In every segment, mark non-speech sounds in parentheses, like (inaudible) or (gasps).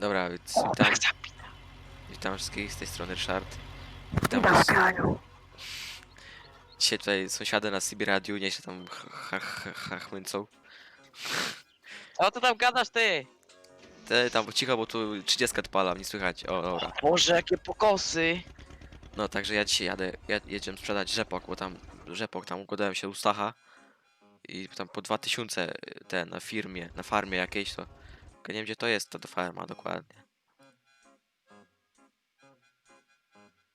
Dobra, więc witam, witam wszystkich z tej strony Ryszard. Witam was. Dzisiaj tutaj sąsiady na CB Radiu nie się tam ha- ha- ha- chmęcą. Co ty tam gadasz ty? Te tam cicho, bo tu 30 odpala, nie słychać. O, dobra. Boże, jakie pokosy. No, także ja dzisiaj jadę, ja, jedziemy sprzedać rzepok, bo tam rzepok, tam ugadałem się u Stacha i tam po 2000 te na firmie, na farmie jakiejś to, tylko nie wiem gdzie to jest ta farma dokładnie.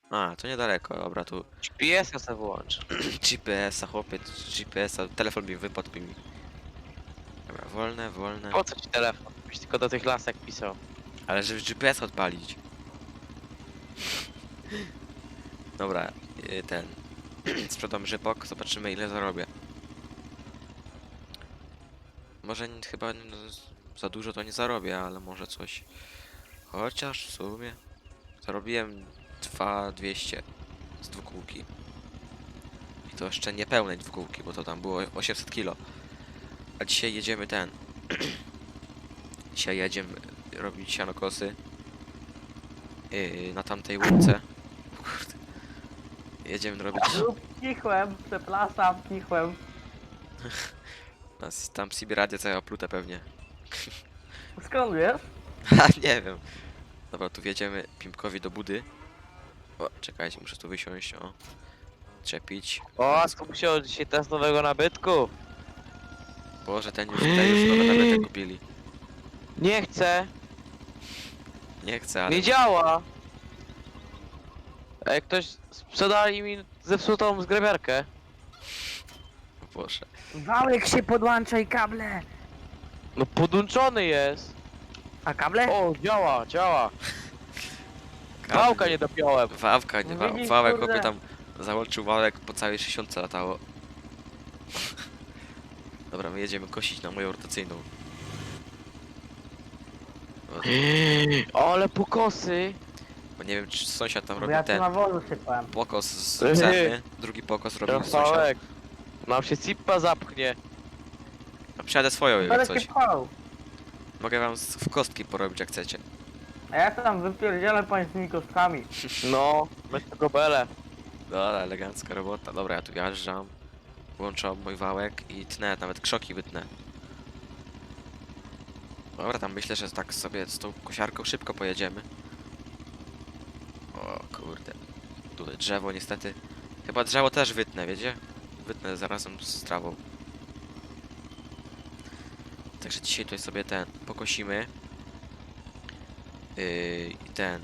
A, to niedaleko, dobra, tu GPS-a sobie włącz. (clears throat) GPS-a, chłopie, GPS-a, telefon mi wypadł mi. Dobra, wolne, wolne, Po co ci telefon? Byś tylko do tych lasek pisał. ale żeby GPS odpalić. (laughs) Dobra, y, ten, (clears throat) sprzedam rzepok, zobaczymy ile zarobię. Może chyba no, za dużo to nie zarobię, ale może coś. Chociaż w sumie zarobiłem 2200 z dwukółki. I to jeszcze nie pełnej dwukółki, bo to tam było 800 kilo. A dzisiaj jedziemy ten. (clears throat) dzisiaj jedziemy robić sianokosy. Yy, na tamtej łące. Kurde. Jedziemy robić (laughs) Kichłem, przepraszam, s- tam CB radio całe oplute pewnie. Skąd wiesz? (laughs) Ha, nie wiem. Dobra, tu wjedziemy Pimpkowi do budy. O, czekajcie, muszę tu wysiąść, o. Czepić. O, co musiał dzisiaj test nowego nabytku? Boże, ten już tutaj już nowe nabytek kupili. Nie chcę, Nie chcę, ale... nie działa. Ej, ktoś sprzedali mi zepsutą zgrabiarkę. Boże. Wałek się podłącza i kable. No podłączony jest. A kable? O, działa, działa. Wałka nie dopiąłem. Wałka, nie, wa Widzisz, wałek, kurde. tam załączył wałek po całej 60 latało. (laughs) Dobra, my jedziemy kosić na moją rotacyjną. O, (gasps) Ale pokosy. bo nie wiem, czy sąsiad tam Bo robi ja tu ten na wozu sypałem. pokos z drugi pokos robił sąsiad. Rafałek. Nam się cipa zapchnie. A przyjadę swoją, jak Będę coś. się pchał. Mogę wam z- w kostki porobić, jak chcecie. A ja tam wypierdzielę pań z tymi kostkami. (laughs) No, weź tego bele. Dobra, elegancka robota. Dobra, ja tu wjeżdżam. Włączam mój wałek i tnę, nawet krzoki wytnę. Dobra, tam myślę, że tak sobie z tą kosiarką szybko pojedziemy. O kurde. Tutaj drzewo niestety. Chyba drzewo też wytnę, wiecie? Wytnę zarazem z trawą. Także dzisiaj tutaj sobie ten pokosimy. Yy, I ten.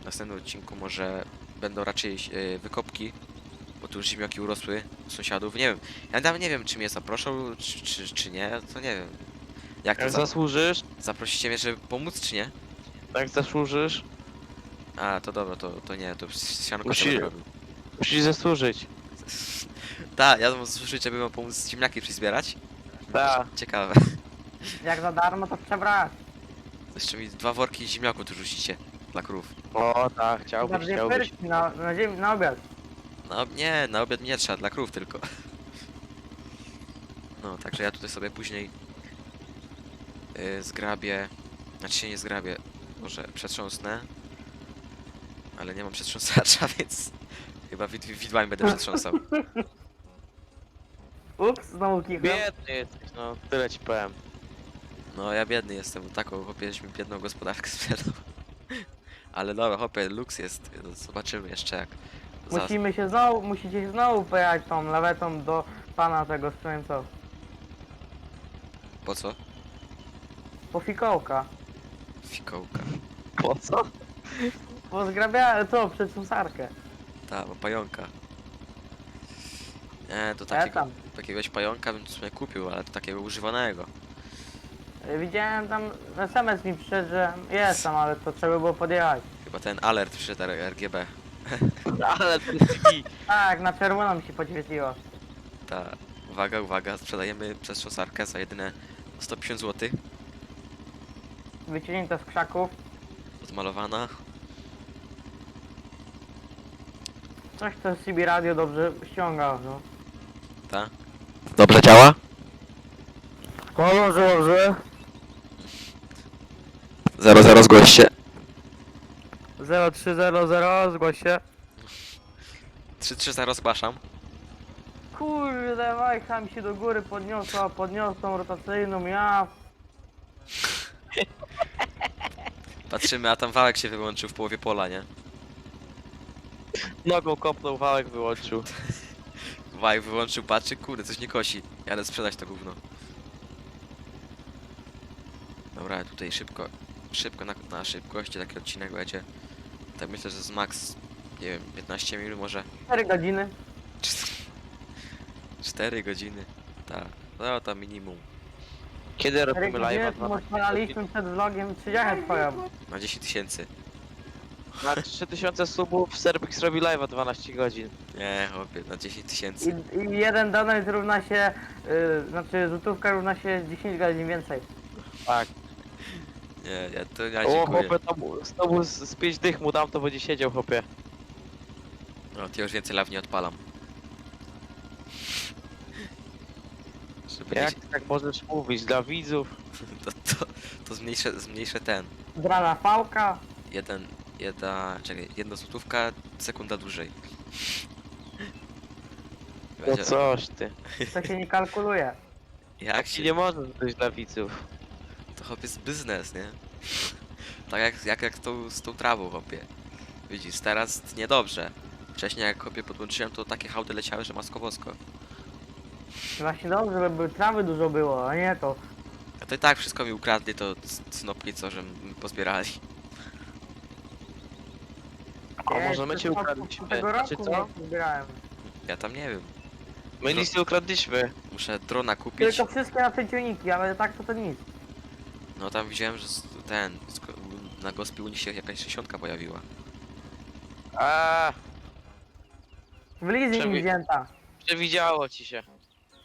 W następnym odcinku może będą raczej yy, wykopki. Bo tu już ziemniaki urosły sąsiadów. Nie wiem. Ja nawet nie wiem, czy mnie zaproszą, czy, czy, czy nie. To nie wiem. Jak to Jak za zasłużysz, zaprosicie mnie, żeby pomóc, czy nie? jak zasłużysz, A, to dobra, to, to nie, to sianko Musi- robił. musisz zasłużyć. (laughs) Tak, ja mam słyszeć, żeby wam pomóc ziemniaki przyzbierać. Tak. Ciekawe. Jak za darmo to przebrać. Jeszcze mi dwa worki ziemniaków tu rzucicie. Dla krów. O tak, chciałbyś, chciałbyś. pyrki na, na, na obiad. No nie, na obiad mi nie trzeba, dla krów tylko. No, także ja tutaj sobie później yy, zgrabię, znaczy się nie zgrabię, może przetrząsnę, ale nie mam przetrząsacza, (laughs) więc chyba wid widłami będę przetrząsał. (laughs) Ups, znowu kichłem. Biedny jesteś, no tyle ci powiem. No ja biedny jestem, taką chłopie, żeśmy biedną gospodarkę (laughs) sprzedał. Ale dobra, chłopie, luks jest, no, zobaczymy jeszcze jak. Za... Musimy się znowu, musicie się znowu pojechać tą lawetą do pana tego sprzętu. Po co? Po fikołka. Fikołka. Po co? Po zgrabia, co, przed susarkę. Ta, bo pająka. Nie, to Ja takiego, tam. takiegoś pająka bym sobie kupił, ale to takiego używanego. Widziałem tam, SMS mi przyszedł, że jest tam, ale to trzeba było podjechać. Chyba ten alert przyszedł R- RGB. (laughs) Ale. Tak, na czerwono mi się podświetliło. Ta, uwaga, uwaga, sprzedajemy przez szosarkę za jedyne 150 zł. Wyciągnięta z krzaków. Odmalowana. Coś to CB radio dobrze ściąga, no. Dobrze działa? Dobrze, dobrze. Zero, zero, zgłoś się. 0300, zgłoś się. 3-3-0 zgłaszam. Kurde, wajcha mi się do góry podniosła, podniosą rotacyjną, ja... (laughs) Patrzymy, a tam wałek się wyłączył w połowie pola, nie? Nogą kopnął, wałek wyłączył. (laughs) Wałek wyłączył, patrzy, kurde, coś nie kosi. Jadę sprzedać to gówno. Dobra, tutaj szybko, szybko na, na szybkości taki odcinek będzie. Tak myślę, że z max, nie wiem, 15 minut może. 4 godziny. (laughs) 4 godziny. Tak, no to minimum. Kiedy 4 robimy live'a? to odpalaliśmy przed vlogiem 30 twoją. Na 10 tysięcy. Na 3000 subów Serbix robi live'a 12 godzin. Nie, chłopie, na 10 tysięcy. I, I jeden donate równa się, y, znaczy złotówka równa się 10 godzin więcej. Tak. Nie, ja to ja O, dziękuję. chłopie, tam znowu z, z 5 dych mu dam, to będzie siedział, chłopie. No, to już więcej law nie odpalam. Żeby Jak ty tak możesz mówić dla widzów? nie, (laughs) to, to, to zmniejszę, zmniejszę ten. Drana fałka. Jeden, jedna, czekaj, jedna złotówka, sekunda dłużej. No Będzie- coś ty. To się nie kalkuluje. Jak Ci się, nie możesz być dla widzów. to chłopie jest biznes, nie? Tak jak, jak, jak tą, z tą trawą, chłopie. Widzisz, teraz niedobrze. Wcześniej jak chłopie podłączyłem, to takie hałdy leciały, że masko bosko. Właśnie dobrze, żeby trawy dużo było, a nie to. A to i tak wszystko mi ukradli, to c- snopki co, że mi pozbierali. A Ja może my jeszcze cię od- ukradliśmy? Tego Znaczy roku co? nie zbierałem. Ja tam nie wiem. My nic nie ukradliśmy. Muszę drona kupić. Tylko wszystkie na te ciągniki, ale tak to to nic. No tam widziałem, że z- ten, na gospie u nich się jakaś 60 pojawiła. A, W leasing Przewi- wzięta. przewidziało ci się.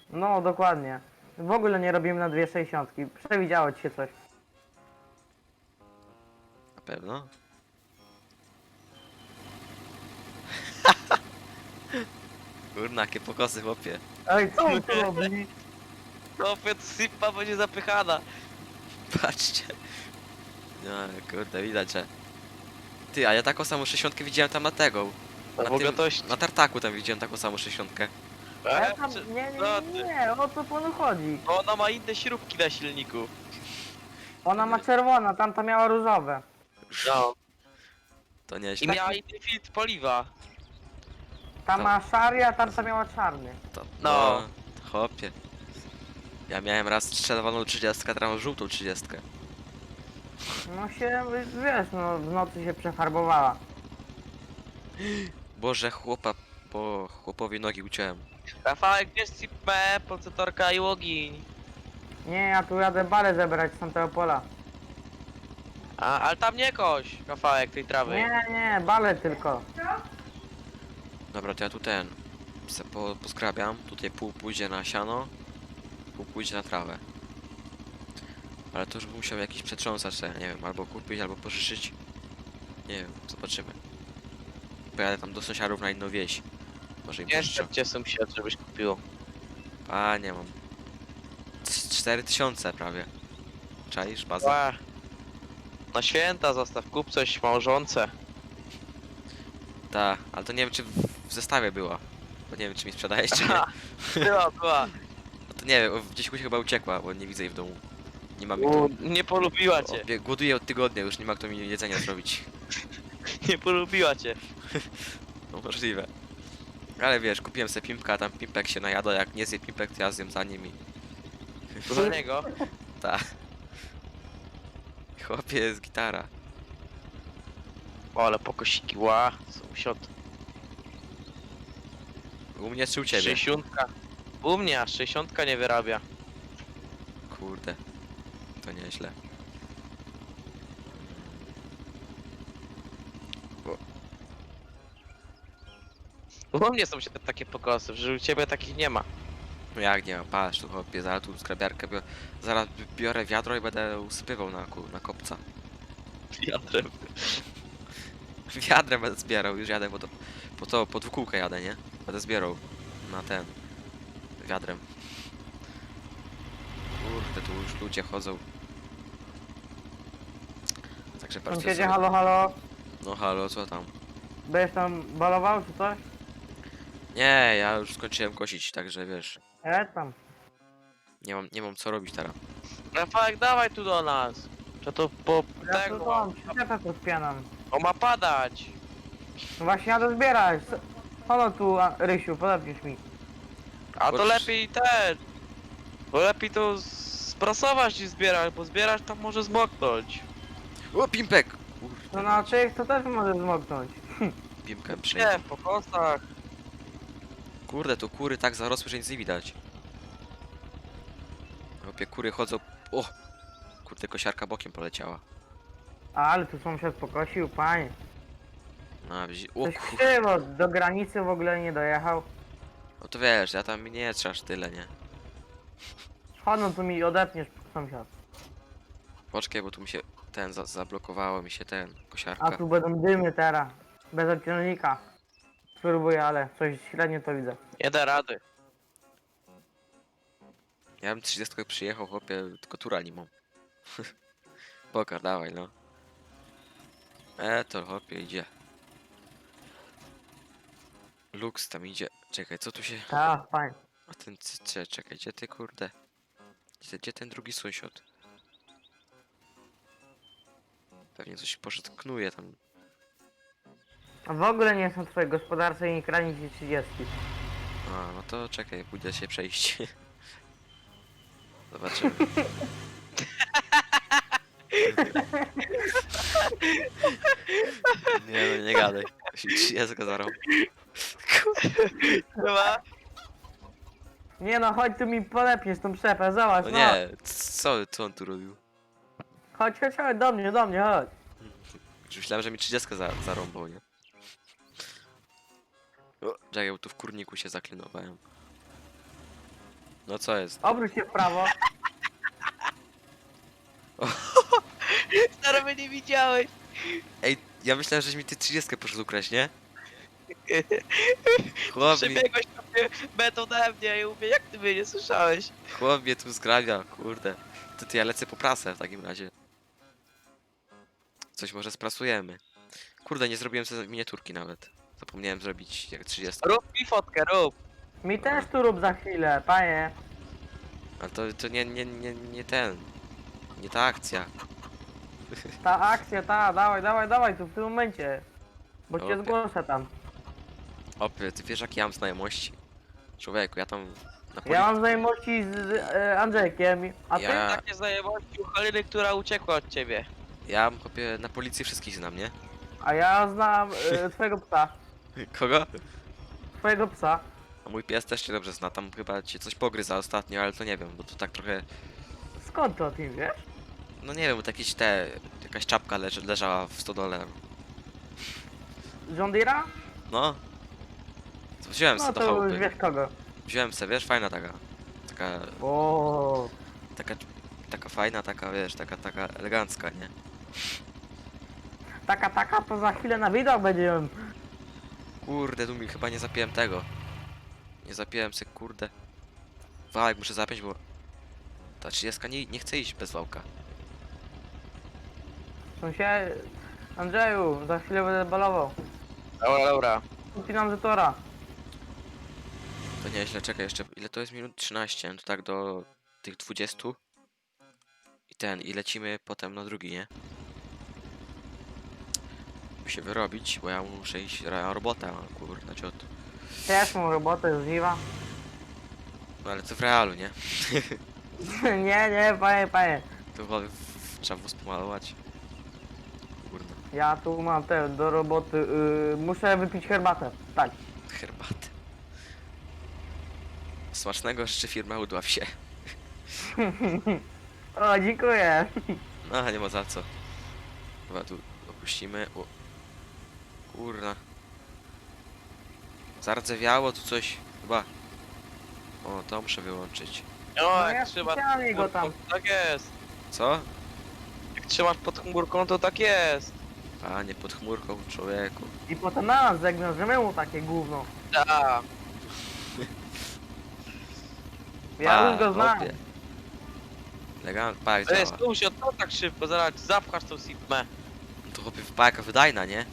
No, dokładnie. W ogóle nie robimy na dwie 60. Przewidziało ci się coś. Na pewno? Kurna, jakie pokosy, chłopie. Ej, co on tu robi? Chłopie, sypa będzie zapychana. Patrzcie. No, kurde, widać, że... Ty, a ja taką samą 60 widziałem tam na tego. Na Na, bogatości. na tartaku tam widziałem taką samą 60. Ja tam, nie, co nie, ty? nie, nie, o co panu chodzi? Ona ma inne śrubki na silniku. Ona ma czerwona, tamta miała różowe. No. To I nieźle. miała inny filtr paliwa. Ta To- ma szary, a tamta miała czarny. To, No. no. Chłopie. Ja miałem raz czerwoną 30, teraz mam żółtą 30. No się, wiesz, no w nocy się przefarbowała. (gasps) Boże, chłopa, po chłopowi nogi uciąłem. Rafałek, gdzie jest CIP-me, procesorka i ogień. Nie, ja tu jadę balę zebrać z tamtego pola. A, ale tam nie koś, Rafałek, tej trawy. Nie, nie, balę tylko. Dobra, to ja tu ten. Se po, poskrabiam. Tutaj pół pójdzie na siano, pół pójdzie na trawę. Ale to już bym musiał jakiś przetrząsacz, nie wiem, albo kupić, albo pożyczyć. Nie wiem, zobaczymy. Pojadę tam do sąsiadów na inną wieś. Może im Nie pożyczę. cię sąsiad, żebyś kupił. Panie, mam. c- 4000 prawie. Czaisz bazę? Ła. Na święta zostaw, kup coś małżonce. Tak, ale to nie wiem czy w, w zestawie była. Bo nie wiem czy mi sprzedajesz czy nie. Była, była. No to nie wiem, gdzieś mi chyba uciekła, bo nie widzę jej w domu. Nie mam jej U, nie polubiła cię, Głoduję od tygodnia, już nie ma kto mi jedzenia zrobić. (laughs) nie polubiła cię. (laughs) No możliwe. Ale wiesz, kupiłem sobie pimpka, a tam pimpek się najada, jak nie zje pimpek, to ja zjem za nim i... Za niego. (laughs) Ta. Chłopie, jest gitara. O, ale pokosiki, ła, sąsiad. U mnie czy u ciebie? 60. U mnie, aż 60 nie wyrabia. Kurde. To nieźle. U mnie są się takie pokosy, że u ciebie takich nie ma. No jak nie, patrz tu chłopie, zaraz tu skrabiarkę biorę, zaraz bi- biorę wiadro i będę usypywał na, ku- na kopca. Wiatrem. Wiadrem będę zbierał, już jadę po to, po to, po dwukółkę jadę, nie? Będę zbierał na ten, wiadrem. Kurde, tu już ludzie chodzą. Także bardzo Sąsiedzie, sobie- halo, halo. No halo, co tam? Będziesz tam balował czy coś? Nie, ja już skończyłem kosić, także wiesz, Ja tam. nie mam, nie mam co robić teraz. Rafałek, dawaj tu do nas. Czy to po Ja tego... tu tam, przyczepę podpianam. O, ma padać. No właśnie jadę zbierać. S- Halo tu, a, Rysiu, podepniesz mi. A to Chodź. lepiej ten. Bo lepiej to sprasować niż zbierać, bo zbierać tam może zmoknąć. O, pimpek! No Kurde, na czyjych to też może zmoknąć. (laughs) pimpkę przejdę. Nie, po kostach. Kurde, tu kury tak zarosły, że nic nie widać. Opie, kury chodzą... O! Kurde, kosiarka bokiem poleciała. Ale tu sąsiad pokosił, panie. No, widzi- o Coś kur... krzywo, do granicy w ogóle nie dojechał. No to wiesz, ja tam nie trzeba aż tyle, nie? Chodź, no tu mi odepniesz sąsiad. Poczekaj, bo tu mi się ten za zablokowało mi się ten A kosiarka. tu będą dymy teraz. Bez obciążnika. Spróbuję, ale coś średnio to widzę. Nie da rady. Ja bym 30 przyjechał, chłopie, tylko tura nie mam. (laughs) Pokaż, dawaj, no. E, to chłopie idzie. Lux tam idzie. Czekaj, co tu się... Tak, fajnie. A ten, c- c- czekaj, gdzie ty kurde? Gdzie, gdzie ten drugi sąsiad? Pewnie coś poszedł, knuje tam. W ogóle nie są w twojej gospodarce i nie krani ci 30. A, no to czekaj, pójdę się przejść. (laughs) Zobaczymy. (laughs) nie no, nie gadaj. Go zarąb. (laughs) Chyba? Nie no, chodź tu mi polepniesz tą przepę, zobacz, No no. nie, co, co on tu robił? Chodź, chodź, chodź, do mnie, do mnie, chodź. Już myślałem, że mi 30 za, zarąbał, nie? O, czekaj, bo tu w kurniku się zaklinowałem. No co jest? Obróć się w prawo. (laughs) Stary, my nie widziałeś. Ej, ja myślałem, żeś mi ty 30 poszedł ukraść, nie? Chłop mi, Przebiegłeś sobie metą ode mnie i mówię, jak ty mnie nie słyszałeś? chłop mnie tu zgrabia, kurde. To ty ja lecę po prasę w takim razie. Coś może sprasujemy. Kurde, nie zrobiłem sobie miniaturki nawet. Zapomniałem zrobić jak 30. Rób mi fotkę, rób. Mi też tu rób za chwilę, panie. A to, to nie, nie, nie, nie ten. Nie ta akcja. Ta akcja, ta, dawaj, dawaj, dawaj, tu w tym momencie. Bo cię zgłoszę tam. Opie, ty wiesz jakie ja mam znajomości. Człowieku, ja tam na poli... Ja mam znajomości z e, Andrzejkiem, a ty? Ja- Takie znajomości u Haliny, która uciekła od ciebie. Ja kopie na policji wszystkich znam, nie? A ja znam e, (laughs) twojego psa. Kogo? Twojego psa. A mój pies też cię dobrze zna, tam chyba cię coś pogryza ostatnio, ale to nie wiem, bo to tak trochę... Skąd to o tym wiesz? No nie wiem, bo to jakieś te... Jakaś czapka leży, leżała w stodole. John Deere'a? No. Wziąłem No sobie do to już chałupy. wiesz kogo. Wziąłem sobie, wiesz, fajna taka. Taka, O, taka, taka fajna, taka, wiesz, taka, taka elegancka, nie? taka, taka, to za chwilę na widok będziemy. Kurde, tu mi chyba nie zapiłem tego. Nie zapiłem sobie, kurde. Wałek muszę zapiąć, bo... Ta 30 nie, nie chce iść bez wałka. Sąsiad... Andrzeju, za chwilę będę balował. Dobra, dobra. Upinam zatora. To nieźle, czekaj jeszcze, ile to jest minut? 13, no to tak do tych 20. I ten, i lecimy potem na drugi, nie? Muszę się wyrobić, bo ja muszę iść na robotę, a kurde, ciot. Też mam robotę z Ziwa. No ale to w realu, nie? (laughs) nie, nie, panie, panie. To chyba w- w- trzeba wóz pomalować. Kurde, Ja tu mam te do roboty. Yy, muszę wypić herbatę. Tak. herbatę. Smacznego życzę firma udław się. (laughs) O, dziękuję. No, nie ma za co. Chyba tu opuścimy. O. Kurna. Zardzewiało tu coś. Chyba. O, to muszę wyłączyć. No, No jak ja trzymasz specjalnie go tam. chmurką, tak jest. Co? Jak trzymasz pod chmurką, to tak jest. A, nie pod chmurką, człowieku. I potem na nas zegnął, że my mu takie gówno. Da. Ja już go znam. chłopie. Elegan... Pa, jak To jest działa. tu się to tak szybko, zaraz zapchasz tą sipmę. to chłopie wypałka wydajna, nie?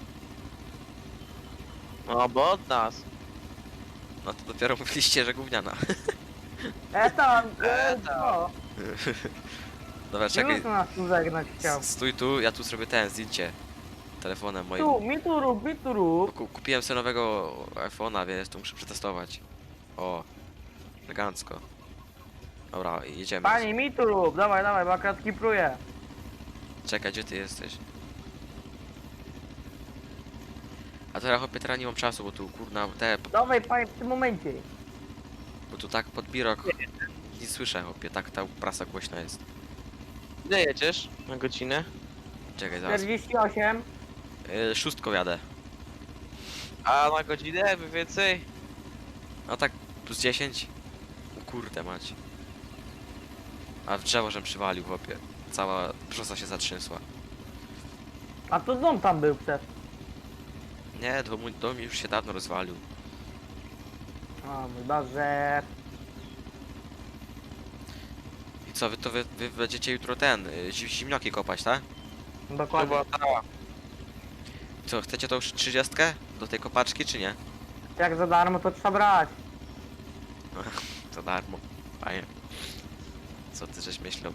No bo od nas. No to dopiero (laughs) mówiliście, że gówniana. E tam, e, E, no. (laughs) Dobra, czekaj. Już nas tu żegnać chciał. Stój tu, ja tu zrobię ten zdjęcie. Telefonem moim. Tu, mi tu rób, mi tu Bo rób. ku- Kupiłem sobie nowego iPhone'a, więc to muszę przetestować. O, elegancko. Dobra, jedziemy. Panie, mi tu rób, dawaj, dawaj, bo akurat kipruję. Czekaj, gdzie ty jesteś? A teraz chłopie, teraz nie mam czasu, bo tu kurna, te, Dawaj, panie, w tym momencie. bo tu tak pod birok nic słyszę chłopie, tak ta prasa głośna jest. Ile jedziesz na godzinę? Czekaj, zaraz. 48. Yy, szóstką jadę. A na godzinę by więcej? No tak, plus 10. O kurde mać. A w drzewo żem przywalił chłopie. Cała brzoza się zatrzęsła. A to dom tam był przed. Nie, dom, mój dom już się dawno rozwalił. O mój Boże. I co, wy to wy, wy będziecie jutro ten, y, zi- zimnioki kopać, tak? To Dokładnie. była ta. Co, chcecie tą już 30 do tej kopaczki, czy nie? Jak za darmo to trzeba brać. (laughs) Za darmo. Fajnie. Co ty żeś myślał?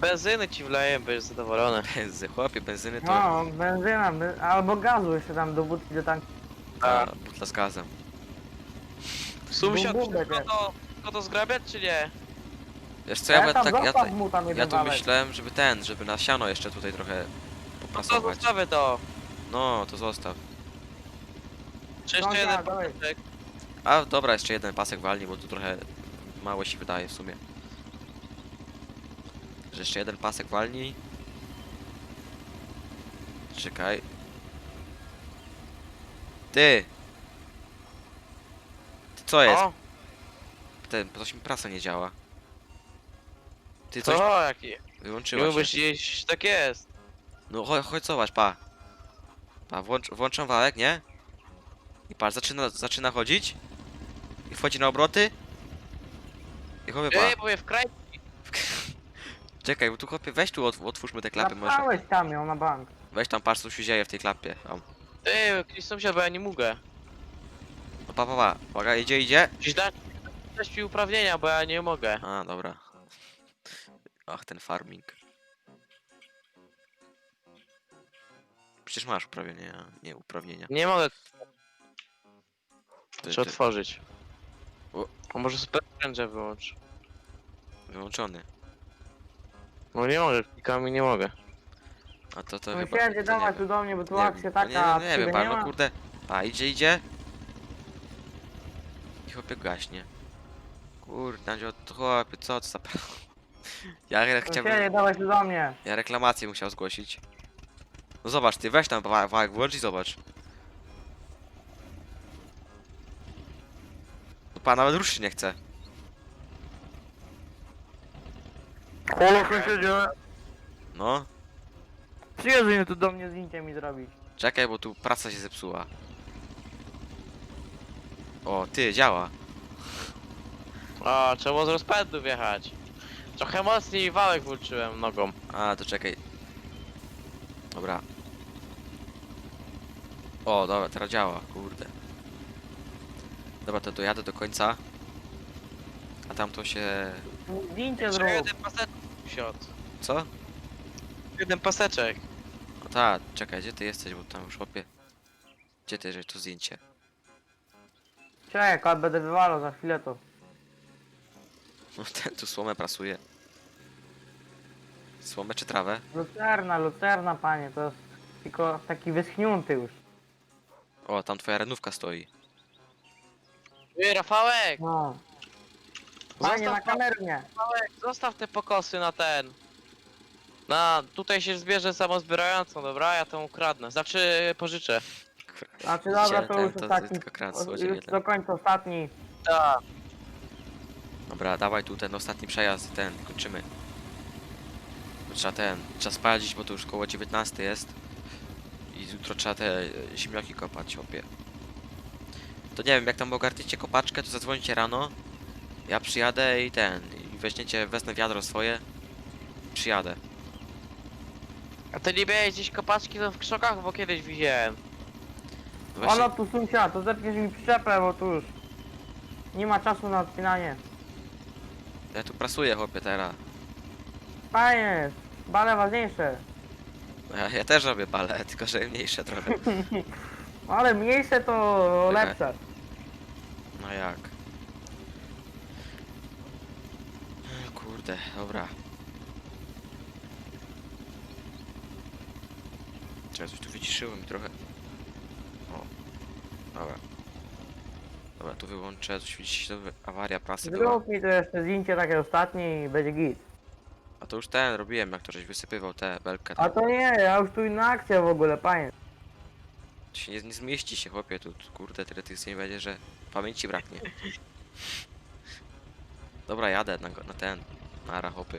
Benzyny ci wleję, będziesz zadowolony. (laughs) Benzy, chłopie, benzyny to... No, benzyna, by, albo gazu jeszcze tam do wódki do tanku. A, butla z gazem. Sąsiad, Bum, bum tylko będzie. to, tylko to zgrabiać czy nie? Wiesz co, ja, Ja tam tak, ja, zostaw ta- mu tam ja tu wałek. myślałem, żeby ten, żeby na siano jeszcze tutaj trochę No to poprasować. zostawię to. No, to zostaw. Czy jeszcze Sąsiad, jeden dawaj. pasek? A dobra, jeszcze jeden pasek walni, bo tu trochę mało się wydaje w sumie. Że jeszcze jeden pasek walni. Czekaj. Ty! Ty co jest? O, Ten, coś mi prasa nie działa. Ty coś co? Jaki? Nie się. lubisz jeść, tak jest. No chodź, chodź zobacz, pa. Pa, włącz, włączam wałek, nie? I patrz, zaczyna, zaczyna chodzić. I wchodzi na obroty. I chłopie, pa. Bo w kraj. Czekaj, bo tu chłopie, weź tu, otw otwórzmy te klapy może. Zapałeś tam ją na bank. Weź tam, patrz co się dzieje w tej klapie. Tam. Ej, jakiś sąsiad, bo ja nie mogę. No pa, pa, pa. Uwaga, idzie, idzie. Musisz dać, dać mi uprawnienia, bo ja nie mogę. A, dobra. Ach, ten farming. Przecież masz uprawnienia, nie uprawnienia. Nie mogę, Ty, trzeba ty, otworzyć. O. A może prędzej wyłącz. wyłączony. No nie mogę, klikami nie mogę. A to to No chyba... to dawaj nie tu do mnie, bo tu Nie akcja wiem, taka, no nie, nie wiem, ale ma. no kurde. A idzie, idzie. I chłopie gaśnie. Kurde, Andzio, to chłopie, co to za... (laughs) Ja Sąsiedzie, chciałbym... dawaj tu do mnie. Ja reklamację musiał zgłosić. No zobacz, ty weź tam wa- wałek, włącz i zobacz. No pan nawet ruszyć nie chce. Halo sąsiedzie. No, Przyjeżdżaj tu do mnie zdjęcie mi zrobić. czekaj, bo tu praca się zepsuła. O, ty, działa. A, trzeba z rozpędu wjechać. Trochę mocniej wałek włączyłem nogą. A, to czekaj. Dobra. O, dobra, teraz działa, kurde. Dobra, to dojadę do końca. A tam to się... Zdjęcie paseczek siot. Co? Jeden paseczek. No ta, czekaj, gdzie ty jesteś, bo tam już łapie. Gdzie ty, że to zdjęcie? Czekaj, będę wywalał za chwilę to. No (laughs) ten tu słomę prasuje. Słomę czy trawę? Lucerna, lucerna panie, to jest tylko taki wyschnięty już. O, tam twoja renówka stoi. Ej, Rafałek! No. Panie, na Zostaw. Rafałek, zostaw te pokosy na ten. Na, tutaj się zbierze samozbierającą, dobra? Ja to ukradnę. Znaczy, pożyczę. Znaczy dobra, to już to ostatni. tylko krat, o- złodziej Już jeden. do końca ostatni. Tak. Dobra, dawaj tu ten ostatni przejazd, ten, kończymy. Bo Trzeba ten, trzeba spalić, bo to już koło 19 jest. I jutro trzeba te e, ziemniaki kopać, opie. To nie wiem, jak tam ogarniecie kopaczkę, to zadzwońcie rano. Ja przyjadę i ten, i weźmiecie, wezmę wiadro swoje. Przyjadę. A to nie miałeś gdzieś kopaczki to w krzokach, bo kiedyś widziałem. Właśnie, Ono tu sąsiad, to zepniesz mi przyczepę, bo tu już nie ma czasu na odpinanie. ja tu prasuję chłopie teraz. Panie, bale ważniejsze. Ja, ja też robię bale, (laughs) tylko że mniejsze trochę. (laughs) Ale mniejsze to Czekaj. lepsze. No jak? Kurde, dobra. Czekaj, coś tu wyciszyło mi trochę. O, dobra. Dobra, tu wyłączę, coś widzicie, to awaria prasy była. Zrób mi to jeszcze zdjęcie takie ostatnie i będzie git. A to już ten robiłem, jak to żeś wysypywał tę belkę. A To to nie, ja już tu inna akcja w ogóle, panie. się nie, nie zmieści się, chłopie, tu tu, kurde, tyle tych zdjęć będzie, że pamięci braknie. (laughs) Dobra, jadę na, go- na ten, na rachopy.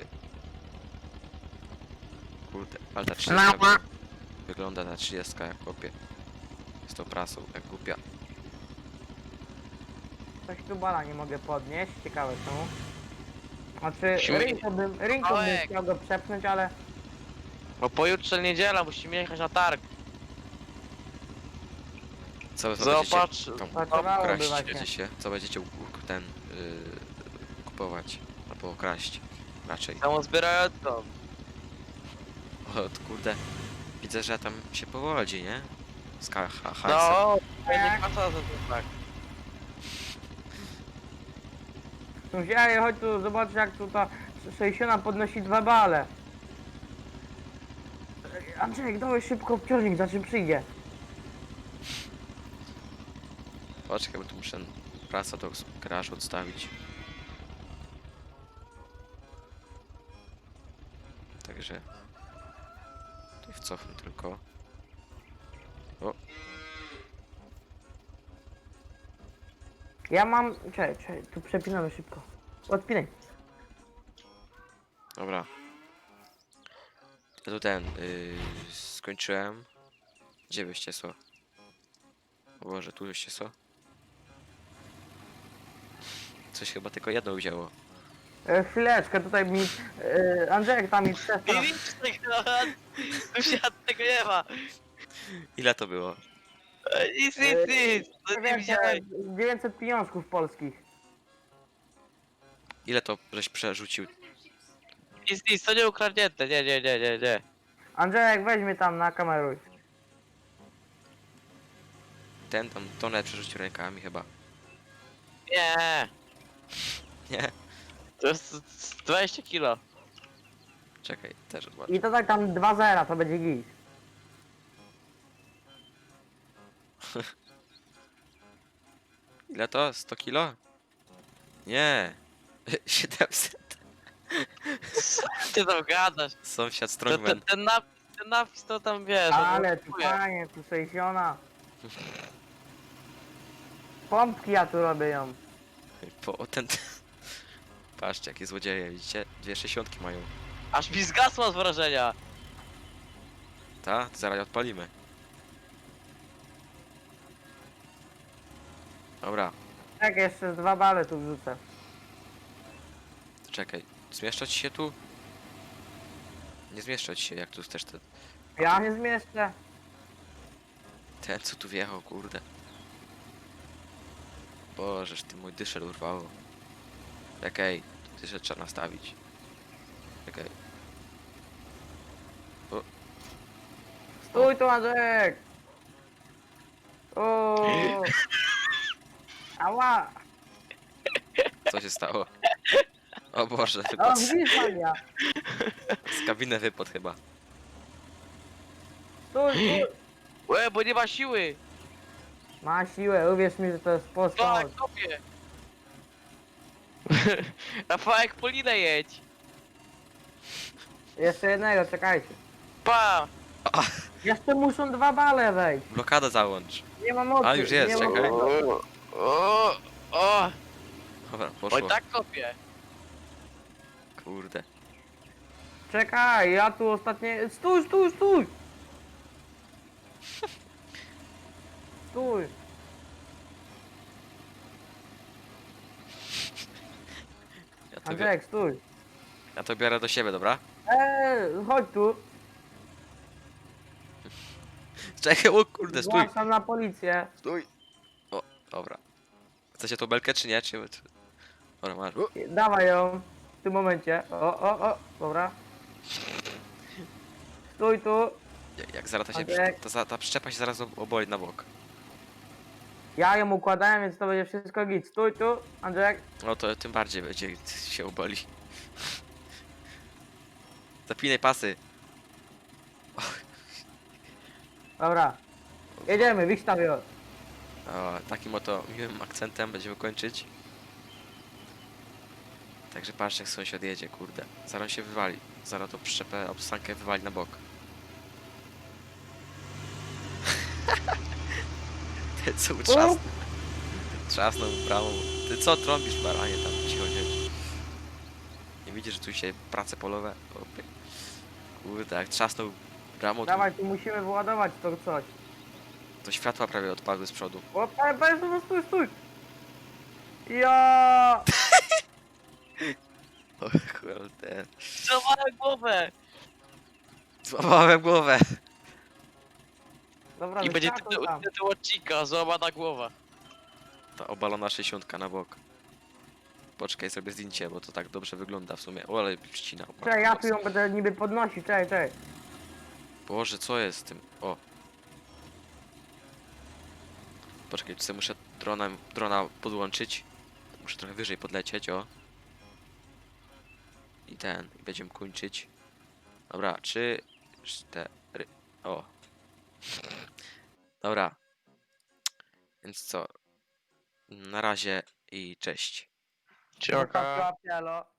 Kurde, ale ta 30 Lapa. wygląda ta 30 jak chłopie. Z tą prasą, jak głupia. Coś tu bala nie mogę podnieść, ciekawe czemu. Znaczy, rynką bym, rynką bym Małek. chciał go przepchnąć, ale Bo pojutrze niedziela, musimy jechać na targ. Co będziecie Zobacz, tam Pracowałoby ukraść, właśnie. będziecie, co będziecie u- u- ten, yy, kupować, albo kraść, raczej. samą zbierającą. O, to kurde, widzę, że tam się powodzi, nie? Z ha- hajsem. No, nie Tak. pasa za to tak. sąsiadzie, chodź tu, zobacz jak tu ta 60 podnosi dwa bale. Andrzej, dawaj szybko obciążnik, za czym przyjdzie. Poczekaj, bo tu muszę prasa do garażu odstawić. Także... Tu wcofnę tylko. Ja mam, czekaj, czekaj, tu przepinamy szybko. Odpinaj. Dobra. Ja tu ten, yy, skończyłem. Gdzie byście są? O Boże, tu byście są? Coś chyba tylko jedno wzięło. E, chwileczkę, tutaj mi, e, Andrzejek tam mi przestał. Widzisz tego, tu się tego nie ma. Ile to było? Nic, nic, nic. To nie widziałeś. 900 pieniążków polskich. Ile to żeś przerzucił? Nic, nic, to nie ukradnięte. Nie, nie, nie, nie, nie. Andrzejek, weź mnie tam na kameruj. Ten tam tonę przerzucił rękami chyba. Nie. Nie? To jest z 20 kilo. Czekaj, też zobaczę. I to tak tam 2-0, to będzie git. (laughs) Ile to? 100 kilo? Nie. (laughs) 700. Co ty tam gadasz? Sąsiad To, ten, Strongman. ten, napis, ten napis to tam wiesz. no, Ale tu blokuje. panie, tu 60. (laughs) Pompki ja tu robię ją. Po ten... Patrzcie, jakie złodzieje, widzicie? Dwie sześćdziesiątki mają. Aż mi zgasła z wrażenia. Ta? To zaraz odpalimy. Dobra, Tak, jeszcze z dwa bale tu wrzucę. czekaj. Zmieszczać się tu? Nie zmieszczać się, jak tu też ten... Ja nie zmieszczę. Ten, co tu wjechał, kurde. Bożeż, ty mój dyszel urwało. Czekaj, dyszel trzeba nastawić. Czekaj. Stój tu Andrzejek! O. Ała! Co się stało? O Boże, O, wypadł. widzisz Maria! Z kabiny wypadł chyba. Stój, stój! Łe, bo nie ma siły. Ma siłę, uwierz mi, że to jest To moc. (laughs) Rafałek po linę jedź. Jeszcze jednego, czekajcie. Pa. Jeszcze muszą dwa bale wejść. Blokadę załącz. Nie ma mocy. A, już jest, nie czekaj. mocy. O, o, o. Dobra, Oj, poszło. tak kopie. Kurde. Czekaj, ja tu ostatnie... Stój, stój, stój! (laughs) Stój! To, bi- Andrzejek, stój! ja to biorę do siebie, dobra? Eee, chodź tu. (laughs) Czekaj, o kurde, stój, Zgłaszam na policję. stój. O, dobra. Chcecie tą belkę czy nie? Czy... czy- Dobra, masz. O, Dawaj ją. W tym momencie. O, o, o. Dobra. Stój tu. jak- jak zaraz ta się... Ta, ta przyczepa się zaraz ob- oboli na bok. Ja ją układałem, więc to będzie wszystko git. Stój tu, Andrzej. No to tym bardziej będzie się oboli. (laughs) Zapinaj pasy. Dobra. Jedziemy, Wikstawio. O, takim oto miłym akcentem będziemy kończyć. Także patrz jak sąsiad jedzie, kurde. Zaraz się wywali. Zaraz to przyczepę, obsankę wywali na bok. (laughs) (laughs) Co trzasnął? Trzasnął bramą. Ty co trąbisz baranie tam cicho siedź. Nie widzisz, że tu się prace polowe? Opie. Kurde, jak trzasnął bramą, to, Dawaj, tu musimy wyładować to coś. to światła prawie odpadły z przodu. O, panie, panie, stój, stój, stój. Ja. (laughs) O kurde. Złamałem głowę! Złamałem głowę. Dobra, I będzie wyskakuj tytuł, tam. tytuł odcinka, złamana głowa. Ta obalona 60 na bok. Poczekaj, zrobię zdjęcie, bo to tak dobrze wygląda w sumie. O, ale ścina. Czekaj, ja tu ją będę niby podnosił, czekaj, czekaj. Boże, co jest z tym? O. Poczekaj, tutaj muszę drona, drona podłączyć. Muszę trochę wyżej podlecieć, o. I ten, i będziemy kończyć. Dobra, trzy, cztery, o. Dobra. Więc co? Na razie i cześć. Pielo.